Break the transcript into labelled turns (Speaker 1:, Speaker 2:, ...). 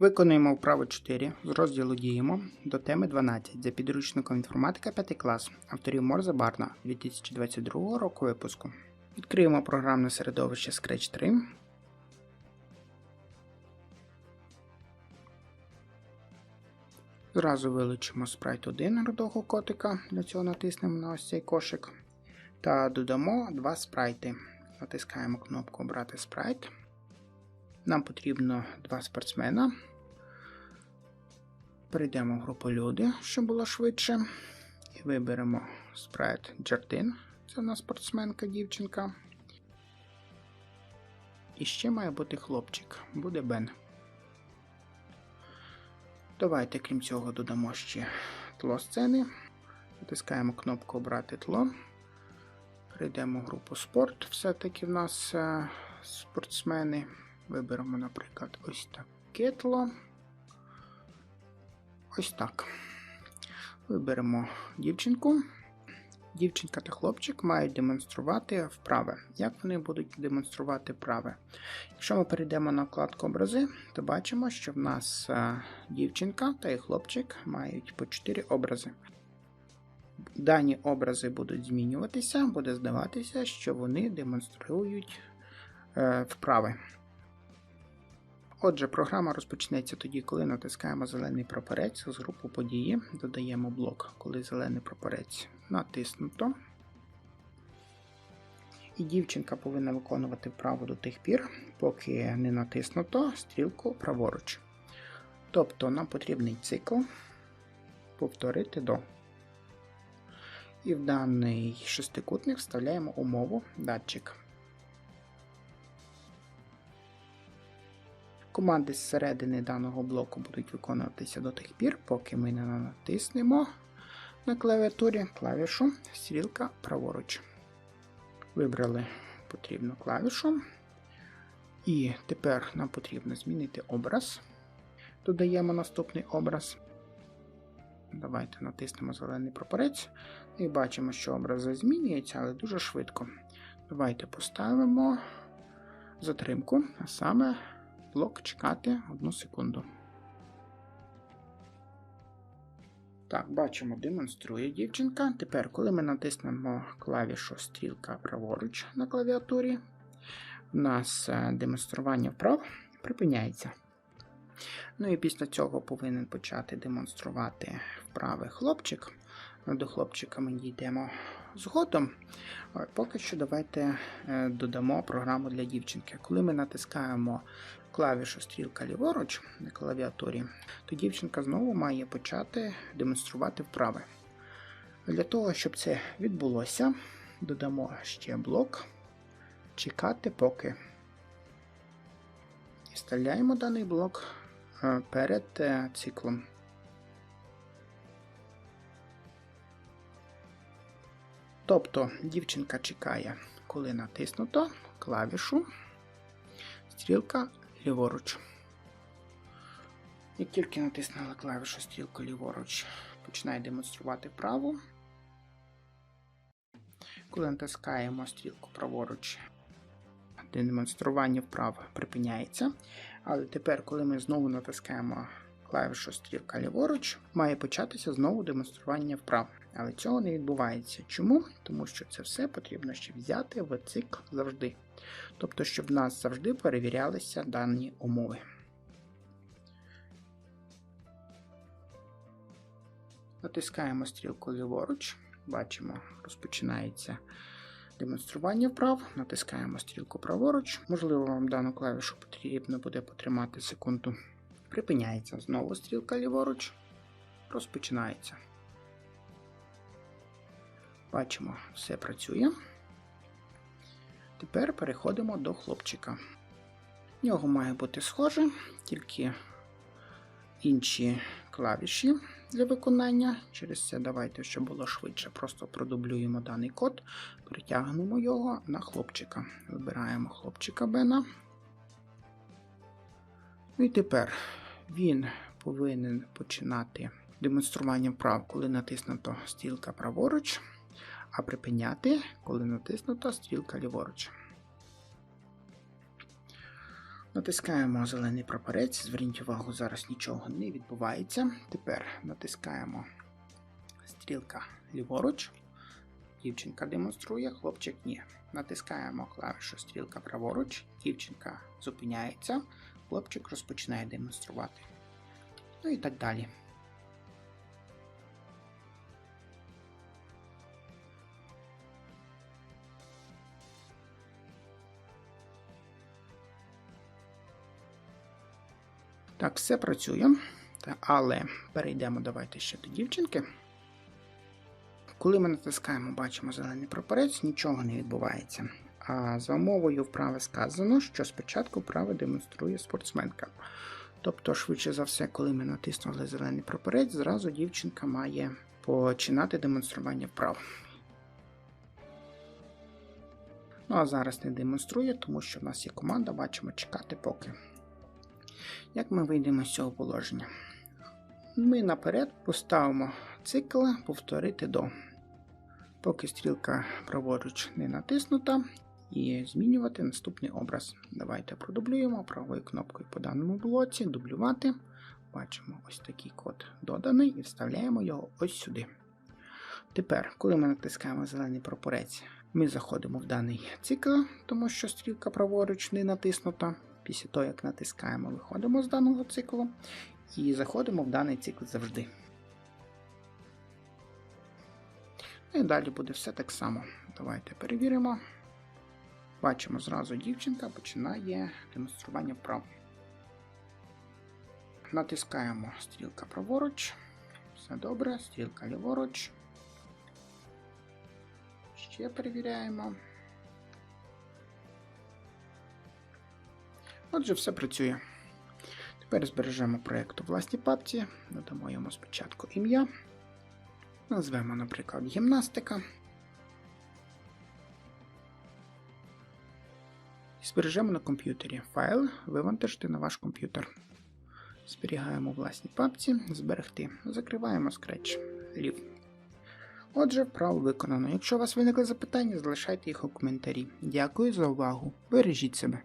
Speaker 1: Виконуємо вправу 4 з розділу Діємо до теми 12 за підручником інформатика 5 клас авторів Морзе Барна 2022 року випуску. Відкриємо програмне середовище Scratch 3. Зразу вилучимо спрайт 1 рудого котика, для цього натиснемо на ось цей кошик. Та додамо два спрайти. Натискаємо кнопку Обрати спрайт. Нам потрібно два спортсмена. Перейдемо в групу люди, щоб було швидше. І виберемо спрайт Джардин. Це у нас спортсменка, дівчинка. І ще має бути хлопчик, буде Бен. Давайте, крім цього, додамо ще тло сцени. Натискаємо кнопку Обрати тло. Перейдемо в групу спорт. Все-таки в нас е, спортсмени. Виберемо, наприклад, ось таке тло. Ось так. Виберемо дівчинку. Дівчинка та хлопчик мають демонструвати вправи. Як вони будуть демонструвати вправи? Якщо ми перейдемо на вкладку образи, то бачимо, що в нас е, дівчинка та і хлопчик мають по 4 образи. Дані образи будуть змінюватися, буде здаватися, що вони демонструють е, вправи. Отже, програма розпочнеться тоді, коли натискаємо зелений прапорець з групу події, додаємо блок, коли зелений прапорець натиснуто. І дівчинка повинна виконувати вправу до тих пір, поки не натиснуто стрілку праворуч. Тобто нам потрібний цикл повторити до. І в даний шестикутник вставляємо умову датчик. Команди зсередини даного блоку будуть виконуватися до тих пір, поки ми не натиснемо на клавіатурі клавішу стрілка праворуч. Вибрали потрібну клавішу. І тепер нам потрібно змінити образ. Додаємо наступний образ. Давайте натиснемо зелений прапорець і бачимо, що образи змінюються, але дуже швидко. Давайте поставимо затримку, а саме блок чекати одну секунду. Так, бачимо, демонструє дівчинка. Тепер, коли ми натиснемо клавішу стрілка праворуч на клавіатурі, у нас е, демонстрування вправ припиняється. Ну і після цього повинен почати демонструвати вправи хлопчик. До хлопчика ми дійдемо згодом. Поки що давайте е, додамо програму для дівчинки. Коли ми натискаємо клавішу стрілка ліворуч на клавіатурі, то дівчинка знову має почати демонструвати вправи. Для того, щоб це відбулося, додамо ще блок чекати поки. І вставляємо даний блок перед е, циклом. Тобто дівчинка чекає, коли натиснуто клавішу, стрілка ліворуч. Як тільки натиснула клавішу стрілку ліворуч, починає демонструвати вправу. Коли натискаємо стрілку праворуч, демонстрування вправ припиняється. Але тепер, коли ми знову натискаємо клавішу стрілка ліворуч, має початися знову демонстрування вправ. Але цього не відбувається. Чому? Тому що це все потрібно ще взяти в цикл завжди. Тобто, щоб в нас завжди перевірялися дані умови. Натискаємо стрілку ліворуч, бачимо, розпочинається демонстрування вправ, натискаємо стрілку праворуч. Можливо, вам дану клавішу потрібно буде потримати секунду. Припиняється знову стрілка ліворуч, розпочинається. Бачимо, все працює. Тепер переходимо до хлопчика. В нього має бути схоже, тільки інші клавіші для виконання. Через це давайте, щоб було швидше, просто продублюємо даний код, перетягнемо його на хлопчика. Вибираємо хлопчика Бена. Ну і тепер він повинен починати демонстрування вправ, коли натиснуто стрілка праворуч а припиняти, коли натиснута стрілка ліворуч. Натискаємо зелений прапорець. Зверніть увагу, зараз нічого не відбувається. Тепер натискаємо стрілка ліворуч. Дівчинка демонструє, хлопчик ні. Натискаємо клавішу стрілка праворуч, дівчинка зупиняється, хлопчик розпочинає демонструвати. Ну і так далі. Так, все працює. Але перейдемо давайте ще до дівчинки. Коли ми натискаємо, бачимо зелений прапорець, нічого не відбувається. А за умовою вправи сказано, що спочатку вправи демонструє спортсменка. Тобто, швидше за все, коли ми натиснули зелений прапорець, зразу дівчинка має починати демонстрування вправ. Ну а зараз не демонструє, тому що в нас є команда, бачимо чекати поки. Як ми вийдемо з цього положення? Ми наперед поставимо цикл повторити до. Поки стрілка праворуч не натиснута, і змінювати наступний образ. Давайте продублюємо правою кнопкою по даному блоці, дублювати. Бачимо ось такий код доданий і вставляємо його ось сюди. Тепер, коли ми натискаємо зелений прапорець, ми заходимо в даний цикл, тому що стрілка праворуч не натиснута. Після того, як натискаємо, виходимо з даного циклу і заходимо в даний цикл завжди. Ну І далі буде все так само. Давайте перевіримо. Бачимо, зразу дівчинка починає демонстрування вправ. Натискаємо стрілка праворуч. Все добре, стрілка ліворуч. Ще перевіряємо. Отже, все працює. Тепер збережемо проєкт у власній папці, надамо йому спочатку ім'я. Назвемо, наприклад, гімнастика. І збережемо на комп'ютері. Файл вивантажити на ваш комп'ютер. Зберігаємо у власній папці, зберегти. Закриваємо Scratch. Leave. Отже, вправо виконано. Якщо у вас виникли запитання, залишайте їх у коментарі. Дякую за увагу. Бережіть себе.